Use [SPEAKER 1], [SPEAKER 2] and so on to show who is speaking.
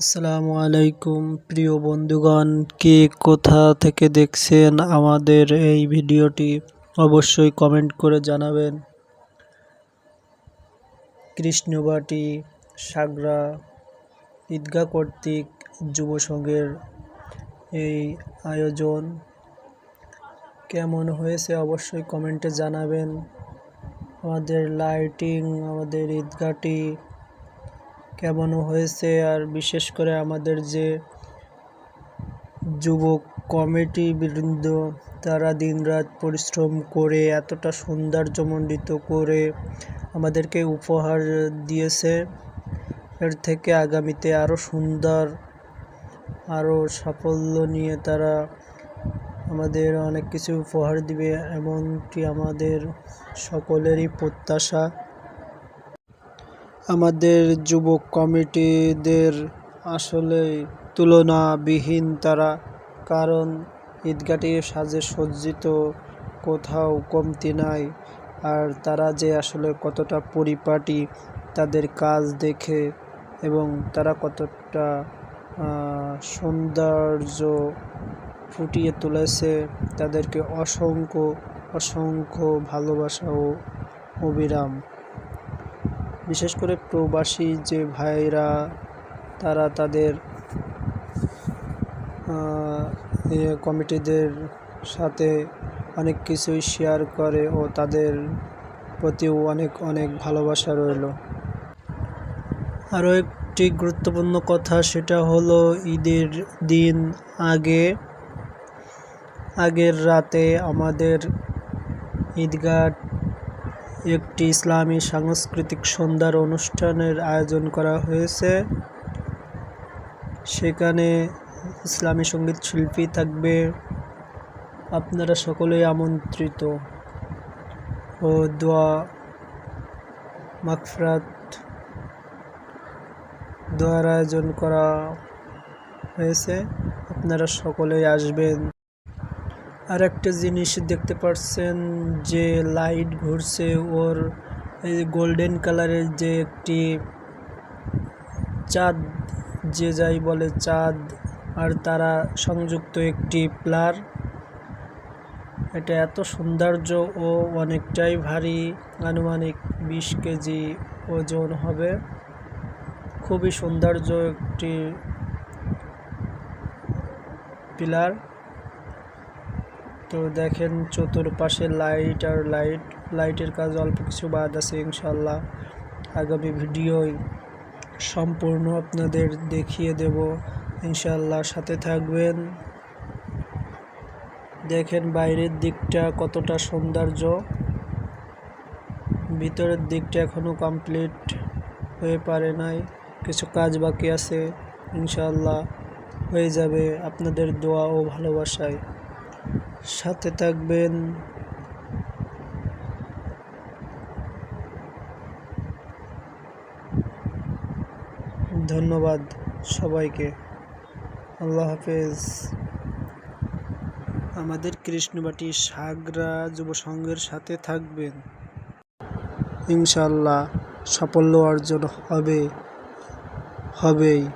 [SPEAKER 1] আসসালামু আলাইকুম, প্রিয় বন্ধুগণ, কে কোথা থেকে দেখছেন আমাদের এই ভিডিওটি অবশ্যই কমেন্ট করে জানাবেন। কৃষ্ণবাটি সাগরা ঈদগাহ কর্তৃক যুব সংঘের এই আয়োজন কেমন হয়েছে অবশ্যই কমেন্টে জানাবেন। আমাদের লাইটিং আমাদের ঈদগাহটি কেমন হয়েছে? আর বিশেষ করে আমাদের যে যুবক কমিটি বৃন্দ, তারা দিনরাত পরিশ্রম করে, এতটা সৌন্দর্যমণ্ডিত করে আমাদেরকে উপহার দিয়েছে। এর থেকে আগামীতে আরও সুন্দর আরও সাফল্য নিয়ে তারা আমাদের অনেক কিছু উপহার দিবে, এমনটি আমাদের সকলেরই প্রত্যাশা। আমাদের যুবক কমিটিদের আসলে তুলনাবিহীন তারা, কারণ ঈদগাটি সাজে সজ্জিত, কোথাও কমতি নাই। আর তারা যে আসলে কতটা পরিপাটি, তাদের কাজ দেখে এবং তারা কতটা সৌন্দর্য ফুটিয়ে তুলেছে, তাদেরকে অসংখ্য অসংখ্য ভালোবাসা ও অবিরাম। বিশেষ করে প্রবাসী যে ভাইরা, তারা তাদের কমিটিদের সাথে অনেক কিছুই শেয়ার করে ও তাদের প্রতিও অনেক অনেক ভালোবাসা রইল। আরও একটি গুরুত্বপূর্ণ কথা, সেটা হলো ঈদের দিন আগে, আগের রাতে আমাদের ঈদগাহ একটি ইসলামী সাংস্কৃতিক সন্ধ্যার অনুষ্ঠানের আয়োজন করা হয়েছে। সেখানে ইসলামী সংগীত শিল্পী থাকবে। আপনারা সকলেই আমন্ত্রিত। ও দোয়া মাকফরাত দোয়ার আয়োজন করা হয়েছে। আপনারা সকলেই আসবেন। আর একটা জিনিস দেখতে পারছেন যে লাইট ঘুরছে ওর গোল্ডেন কালারের যে একটি চাঁদ, যে যাই বলে চাঁদ, আর তারা সংযুক্ত একটি প্লার। এটা এত সৌন্দর্য ও অনেকটাই ভারী, আনুমানিক বিশ কেজি ওজন হবে। খুবই সৌন্দর্য একটি পিলার। তো দেখেন চতুর্পাশে লাইট আর লাইট লাইটের কাজ অল্প কিছু বাদ আছে ইনশাল্লাহ আগামী ভিডিওয় সম্পূর্ণ আপনাদের দেখিয়ে দেব। ইনশাল্লাহ সাথে থাকবেন। দেখেন বাইরের দিকটা কতটা সৌন্দর্য। ভিতরের দিকটা এখনও কমপ্লিট হয়ে পারে নাই। কিছু কাজ বাকি আছে। ইনশাল্লাহ হয়ে যাবে আপনাদের দোয়া ও ভালোবাসায়। সাথে থাকবেন। ধন্যবাদ সবাইকে। আল্লাহ হাফেজ। আমাদের কৃষ্ণবাটি সাগরা যুব সংঘের সাথে থাকবেন। ইনশাল্লাহ সাফল্য অর্জন হবে, হবেই।